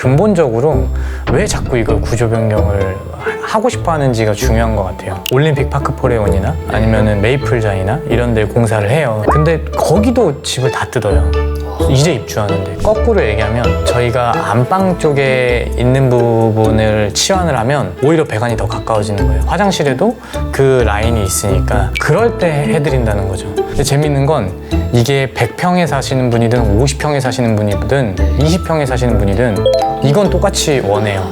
근본적으로 왜 자꾸 이걸 구조 변경을 하고 싶어 하는지가 중요한 것 같아요. 올림픽 파크 포레온이나 아니면은 메이플 자이나 이런 데 공사를 해요. 근데 거기도 집을 다 뜯어요. 이제 입주하는데 거꾸로 얘기하면 저희가 안방 쪽에 있는 부분을 치환을 하면 오히려 배관이 더 가까워지는 거예요. 화장실에도 그 라인이 있으니까 그럴 때 해드린다는 거죠. 근데 재밌는 건 이게 100평에 사시는 분이든 50평에 사시는 분이든 20평에 사시는 분이든 이건 똑같이 원해요.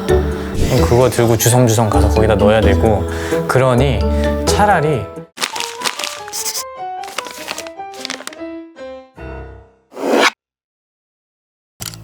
그거 들고 주섬주섬 가서 거기다 넣어야 되고 그러니 차라리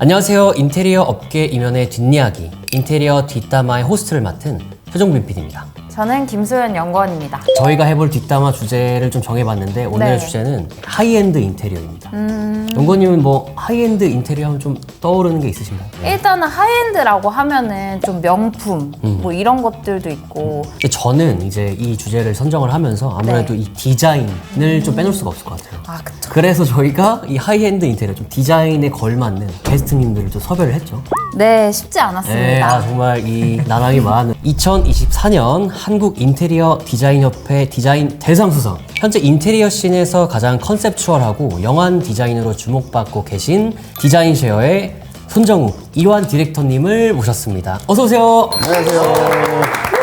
안녕하세요. 인테리어 업계 이면의 뒷이야기, 인테리어 뒷담화의 호스트를 맡은 최종빈 PD입니다. 저는 김소연 연구원입니다. 저희가 해볼 뒷담화 주제를 좀 정해봤는데 오늘의 네. 주제는 하이엔드 인테리어입니다. 음. 연구원님은 뭐 하이엔드 인테리어 하면 좀 떠오르는 게 있으신가요? 일단은 하이엔드라고 하면은 좀 명품 음. 뭐 이런 것들도 있고 근데 저는 이제 이 주제를 선정을 하면서 아무래도 네. 이 디자인을 좀 빼놓을 수가 없을 것 같아요. 아 그쵸. 그래서 저희가 이 하이엔드 인테리어 좀 디자인에 걸맞는 게스트님들을 좀 섭외를 했죠. 네 쉽지 네, 않았습니다. 아, 정말 이 나랑이 많은 2024년 한국 인테리어 디자인협회 디자인 대상 수상. 현재 인테리어 씬에서 가장 컨셉추얼하고 영한 디자인으로 주목받고 계신 디자인 쉐어의 손정우 이완 디렉터님을 모셨습니다. 어서 오세요. 안녕하세요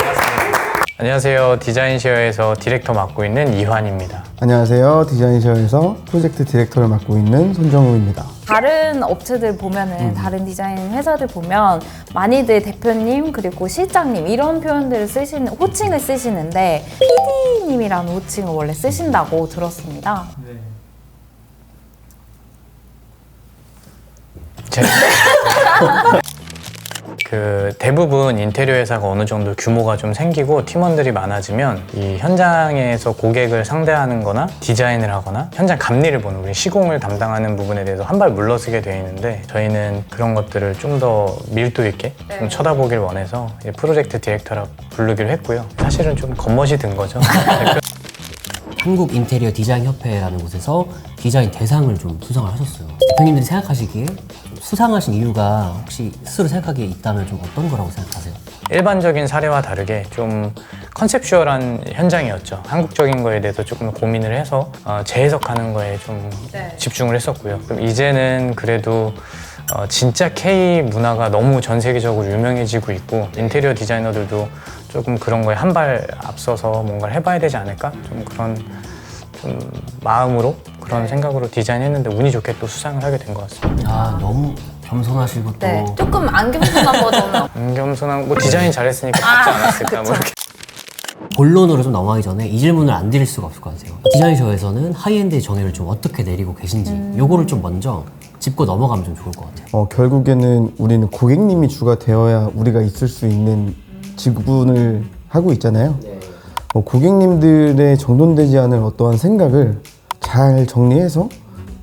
디자인쉐어에서 디렉터 맡고 있는 이환입니다 안녕하세요. 디자인셔에서 프로젝트 디렉터를 맡고 있는 손정우입니다. 다른 업체들 보면은 음. 다른 디자인 회사들 보면 많이들 대표님 그리고 실장님 이런 표현들을 쓰시는 호칭을 쓰시는데 PD님이라는 호칭을 원래 쓰신다고 들었습니다. 제... 그 대부분 인테리어 회사가 어느 정도 규모가 좀 생기고 팀원들이 많아지면 이 현장에서 고객을 상대하는 거나 디자인을 하거나 현장 감리를 보는 우리 시공을 담당하는 부분에 대해서 한 발 물러서게 돼 있는데 저희는 그런 것들을 좀 더 밀도 있게 좀 쳐다보길 원해서 프로젝트 디렉터라고 부르기로 했고요. 사실은 좀 겉멋이 든 거죠. 한국 인테리어 디자인 협회라는 곳에서 디자인 대상을 좀 수상을 하셨어요. 대표님들이 생각하시기에 수상하신 이유가 혹시 스스로 생각하기에 있다면 좀 어떤 거라고 생각하세요? 일반적인 사례와 다르게 좀 컨셉슈얼한 현장이었죠. 한국적인 거에 대해서 조금 고민을 해서 어, 재해석하는 거에 좀 네. 집중을 했었고요. 그럼 이제는 그래도 어, 진짜 K 문화가 너무 전 세계적으로 유명해지고 있고 인테리어 디자이너들도 조금 그런 거에 한 발 앞서서 뭔가를 해봐야 되지 않을까? 좀 그런 좀 마음으로 그런 생각으로 디자인했는데 운이 좋게 또 수상을 하게 된 것 같습니다. 아 너무 겸손하시고 또 네, 조금 안경순한 버전은 안겸손한 뭐 디자인 잘했으니까 받지 않았을까 뭐 이렇게. 본론으로 좀 넘어가기 전에 이 질문을 안 드릴 수가 없을 것 같아요. 디자인쇼에서는 하이엔드의 정의를 좀 어떻게 내리고 계신지 요거를 좀 먼저 짚고 넘어가면 좀 좋을 것 같아요. 어, 결국에는 우리는 고객님이 주가 되어야 우리가 있을 수 있는 직분을 하고 있잖아요. 어, 고객님들의 정돈되지 않은 어떠한 생각을 잘 정리해서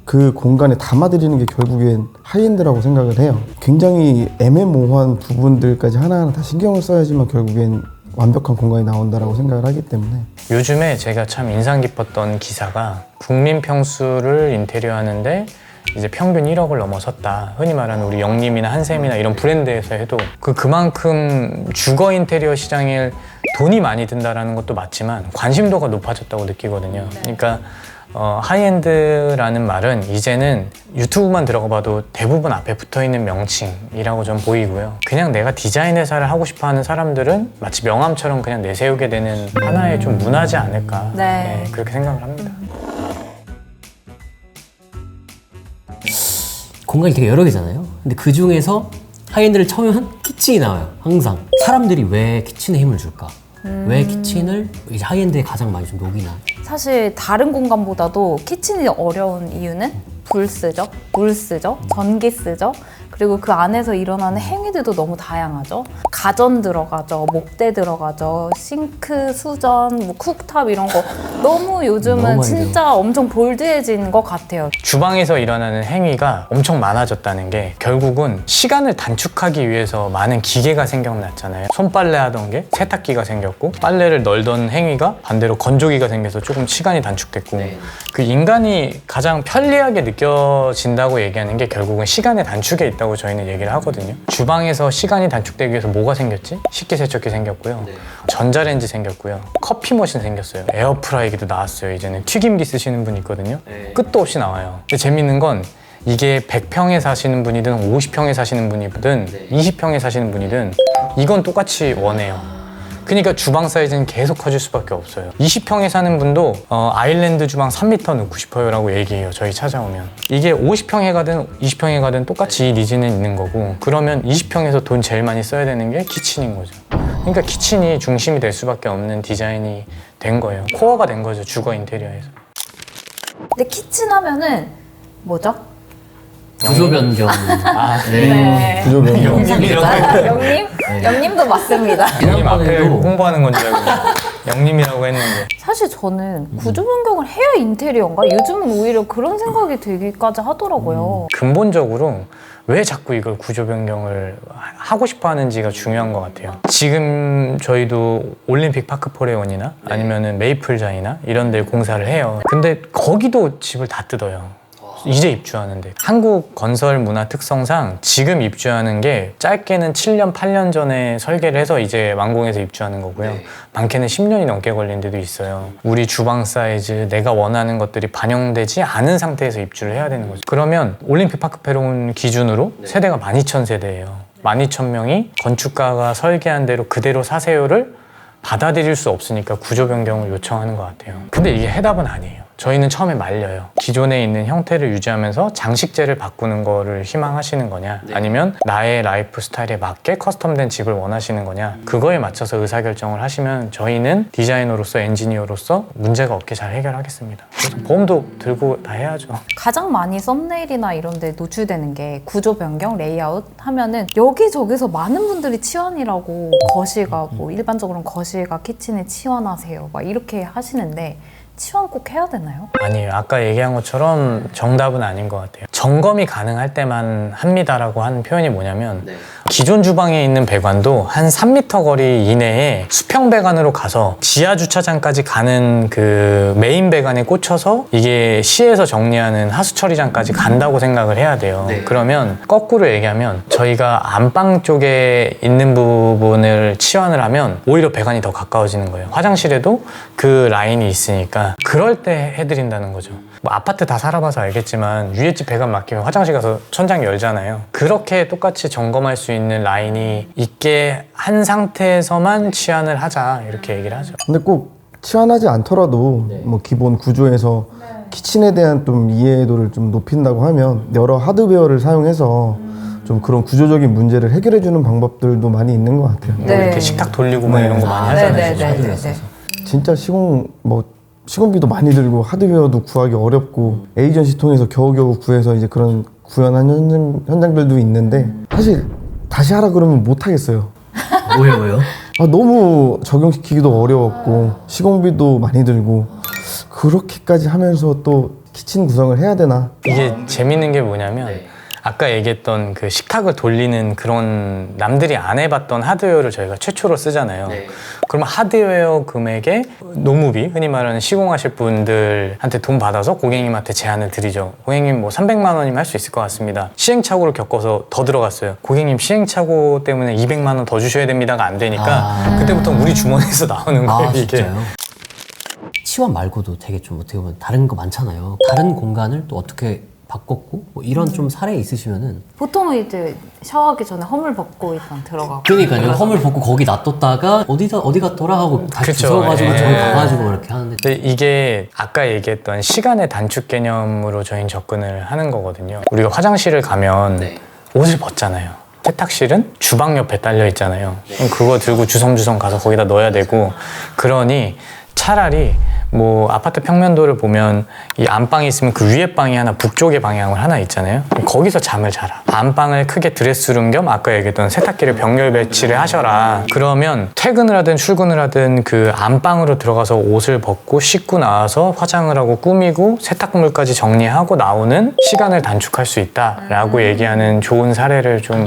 그 공간에 담아드리는 게 결국엔 하이엔드라고 생각을 해요. 굉장히 애매모호한 부분들까지 하나하나 다 신경을 써야지만 결국엔 완벽한 공간이 나온다라고 생각을 하기 때문에 요즘에 제가 참 인상 깊었던 기사가 국민 평수를 인테리어 하는데 이제 평균 1억을 넘어섰다. 흔히 말하는 우리 영림이나 한샘이나 이런 브랜드에서 해도 그 그만큼 주거 인테리어 시장에 돈이 많이 든다라는 것도 맞지만 관심도가 높아졌다고 느끼거든요. 그러니까 어, 하이엔드라는 말은 이제는 유튜브만 들어가 봐도 대부분 앞에 붙어 있는 명칭이라고 좀 보이고요. 그냥 내가 디자인 회사를 하고 싶어 하는 사람들은 마치 명함처럼 그냥 내세우게 되는 하나의 좀 문화지 않을까. 네. 그렇게 생각을 합니다. 공간이 되게 여러 개잖아요. 근데 그 중에서 하이엔드를 쳐면 키친이 나와요. 항상 사람들이 왜 키친에 힘을 줄까? 왜 키친을 이제 하이엔드에 가장 많이 좀 녹이나? 사실 다른 공간보다도 키친이 어려운 이유는 불 쓰죠, 물 쓰죠, 전기 쓰죠. 그리고 그 안에서 일어나는 행위들도 너무 다양하죠. 가전 들어가죠, 목대 들어가죠, 싱크, 수전, 뭐 쿡탑 이런 거 너무 너무 요즘은 많이 진짜 엄청 볼드해진 것 같아요. 주방에서 일어나는 행위가 엄청 많아졌다는 게 결국은 시간을 단축하기 위해서 많은 기계가 생겨났잖아요. 손빨래 하던 게 세탁기가 생겼고 빨래를 널던 행위가 반대로 건조기가 생겨서 조금 시간이 단축됐고 그 인간이 가장 편리하게 느껴진다고 얘기하는 게 결국은 시간의 단축에 있다고 기준이라고 저희는 얘기를 하거든요. 주방에서 시간이 단축되기 위해서 뭐가 생겼지? 식기세척기 생겼고요. 전자레인지 생겼고요. 커피 머신 생겼어요. 에어프라이기도 나왔어요. 이제는 튀김기 쓰시는 분 있거든요. 끝도 없이 나와요. 근데 재밌는 건 이게 100평에 사시는 분이든 50평에 사시는 분이든 20평에 사시는 분이든 이건 똑같이 원해요. 그러니까 주방 사이즈는 계속 커질 수밖에 없어요. 20평에 사는 분도 어, 아일랜드 주방 3m 넣고 싶어요라고 얘기해요. 저희 찾아오면 이게 50평에 가든 20평에 가든 똑같이 이 니즈는 있는 거고 그러면 20평에서 돈 제일 많이 써야 되는 게 키친인 거죠. 그러니까 키친이 중심이 될 수밖에 없는 디자인이 된 거예요. 코어가 된 거죠. 주거 인테리어에서. 근데 키친 하면은 뭐죠? 구조 변경. 아, 네. 구조 변경. 영님? 영님도 맞습니다. 형님 앞에 지난번에도 홍보하는 건줄 알고 영님이라고 했는데 사실 저는 구조 변경을 해야 인테리어인가? 요즘은 오히려 그런 생각이 들기까지 하더라고요. 근본적으로 왜 자꾸 이걸 구조 변경을 하고 싶어 하는지가 중요한 것 같아요. 지금 저희도 올림픽 파크 포레온이나 아니면은 메이플 자이나 이런 데 공사를 해요. 근데 거기도 집을 다 뜯어요. 이제 입주하는데 한국 건설 문화 특성상 지금 입주하는 게 짧게는 7년, 8년 전에 설계를 해서 이제 완공해서 입주하는 거고요. 많게는 10년이 넘게 걸린 데도 있어요. 우리 주방 사이즈, 내가 원하는 것들이 반영되지 않은 상태에서 입주를 해야 되는 거죠. 그러면 올림픽 파크페론 기준으로 세대가 12,000세대예요. 12,000명이 건축가가 설계한 대로 그대로 사세요를 받아들일 수 없으니까 구조 변경을 요청하는 것 같아요. 근데 이게 해답은 아니에요. 저희는 처음에 말려요. 기존에 있는 형태를 유지하면서 장식재를 바꾸는 거를 희망하시는 거냐, 아니면 나의 라이프 스타일에 맞게 커스텀된 집을 원하시는 거냐, 그거에 맞춰서 의사결정을 하시면 저희는 디자이너로서 엔지니어로서 문제가 없게 잘 해결하겠습니다. 그래서 보험도 들고 다 해야죠. 가장 많이 썸네일이나 이런 데 노출되는 게 구조 변경, 레이아웃 하면은 여기저기서 많은 분들이 치원이라고 거실과 뭐 일반적으로는 거실과 키친에 치원하세요. 막 이렇게 하시는데 치원 꼭 해야 되나요? 아니에요. 아까 얘기한 것처럼 정답은 아닌 것 같아요. 점검이 가능할 때만 합니다라고 하는 표현이 뭐냐면 기존 주방에 있는 배관도 한 3m 거리 이내에 수평 배관으로 가서 지하 주차장까지 가는 그 메인 배관에 꽂혀서 이게 시에서 정리하는 하수 처리장까지 간다고 생각을 해야 돼요. 그러면 거꾸로 얘기하면 저희가 안방 쪽에 있는 부분을 치환을 하면 오히려 배관이 더 가까워지는 거예요. 화장실에도 그 라인이 있으니까 그럴 때 해드린다는 거죠. 뭐 아파트 다 살아봐서 알겠지만 위에 집 배관 맡기면 화장실 가서 천장 열잖아요. 그렇게 똑같이 점검할 수 있는 라인이 있게 한 상태에서만 치환을 하자 이렇게 얘기를 하죠. 근데 꼭 치환하지 않더라도 뭐 기본 구조에서 키친에 대한 좀 이해도를 좀 높인다고 하면 여러 하드웨어를 사용해서 좀 그런 구조적인 문제를 해결해 주는 방법들도 많이 있는 것 같아요. 뭐 네. 이렇게 식탁 돌리고 막 네. 이런 거 많이 아, 하잖아요. 네네네네. 진짜 시공 뭐 시공비도 많이 들고 하드웨어도 구하기 어렵고 에이전시 통해서 겨우겨우 구해서 이제 그런 구현한 현장, 현장들도 있는데 사실 다시 하라 그러면 못 하겠어요. 왜요, 왜요? 아, 너무 적용시키기도 어려웠고 시공비도 많이 들고 그렇게까지 하면서 또 키친 구성을 해야 되나 이게 재밌는 게 뭐냐면 아까 얘기했던 그 식탁을 돌리는 그런 남들이 안 해봤던 하드웨어를 저희가 최초로 쓰잖아요. 그러면 하드웨어 금액에 노무비 흔히 말하는 시공하실 분들한테 돈 받아서 고객님한테 제안을 드리죠. 고객님 뭐 300만 원이면 할 수 있을 것 같습니다. 시행착오를 겪어서 더 들어갔어요. 고객님 시행착오 때문에 200만 원 더 주셔야 됩니다가 안 되니까 아. 그때부터 우리 주머니에서 나오는 거예요. 아, 이게. 진짜요? 치원 말고도 되게 좀 어떻게 보면 다른 거 많잖아요. 다른 공간을 또 어떻게 바꿨고 뭐 이런 좀 사례 있으시면은 보통은 이제 샤워하기 전에 허물 벗고 일단 들어가고 그러니까요 험을 벗고 거기 놔뒀다가 어디다 어디 갔더라 하고 다시 그쵸, 주워가지고 예. 저기 가가지고 이렇게 하는데 근데 이게 아까 얘기했던 시간의 단축 개념으로 저희는 접근을 하는 거거든요. 우리가 화장실을 가면 옷을 벗잖아요. 세탁실은 주방 옆에 딸려 있잖아요. 그럼 그거 들고 주섬주섬 가서 거기다 넣어야 되고 그러니 차라리 뭐 아파트 평면도를 보면 이 안방이 있으면 그 위에 방이 하나 북쪽의 방향을 하나 있잖아요. 거기서 잠을 자라. 안방을 크게 드레스룸 겸 아까 얘기했던 세탁기를 병렬 배치를 하셔라. 그러면 퇴근을 하든 출근을 하든 그 안방으로 들어가서 옷을 벗고 씻고 나와서 화장을 하고 꾸미고 세탁물까지 정리하고 나오는 시간을 단축할 수 있다라고 얘기하는 좋은 사례를 좀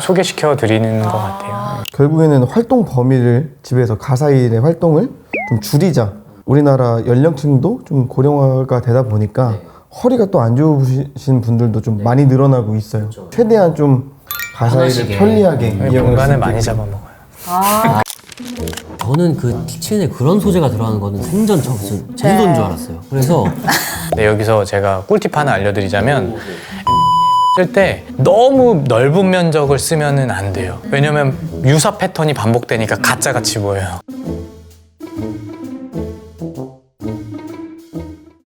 소개시켜 드리는 것 같아요. 결국에는 활동 범위를 집에서 가사 일의 활동을 좀 줄이자. 우리나라 연령층도 좀 고령화가 되다 보니까 허리가 또 안 좋으신 분들도 좀 많이 늘어나고 있어요. 최대한 좀 가사일을 편하시게. 편리하게 이용할 수 공간을 있게. 많이 잡아먹어요. 저는 그 키친에 그런 소재가 들어가는 거는 생전 처음 무슨 제주도인 줄 알았어요. 그래서 근데 여기서 제가 꿀팁 하나 알려드리자면 쓸 때 너무 넓은 면적을 쓰면은 안 돼요. 왜냐면 유사 패턴이 반복되니까 가짜 같이 보여요.